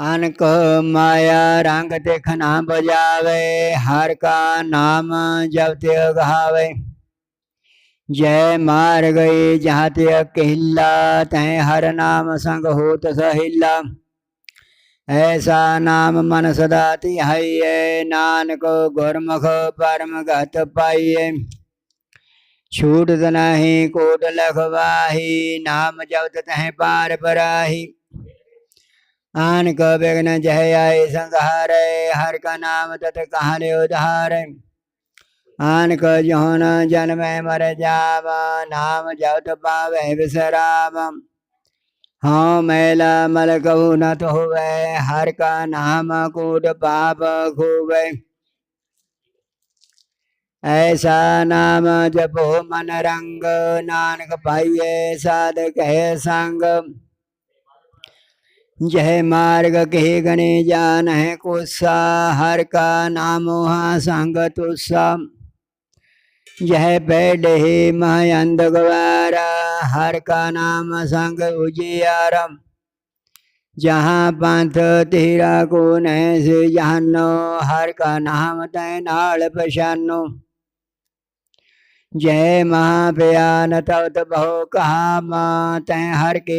अनक माया रंग देखना बजावे हर का नाम जब ते गहावे जय मार गई जहाँ ते कहला तय हर नाम संग होत सहिला ऐसा नाम मन सदा तिहाइये नानक गुरमुख परम गत पाइये छूट नहीं कोट लखवाही नाम जब तह पार पराही आन क विघ्न जय आय संहार हर का नाम तत कहाले उधार। आन क जोन जन्म मर जाव, नाम जब पावे विसराम हाँ मैला मल कहू न तो हुए हर का नाम कूट पाप खूबे ऐसा नाम जपो मन रंग, नानक पाइये साध कहे संग। जय मार्ग के गणे जान है कुत्सा हर का नाम वहाँ संग तुस्सा जय बैड ही महंद गवारा, हर का नाम संग उजियारम जहाँ पंथ तेरा को न से हर का नाम तय नाल पशानो जय महाप्यान तव बहु कहा तय हर के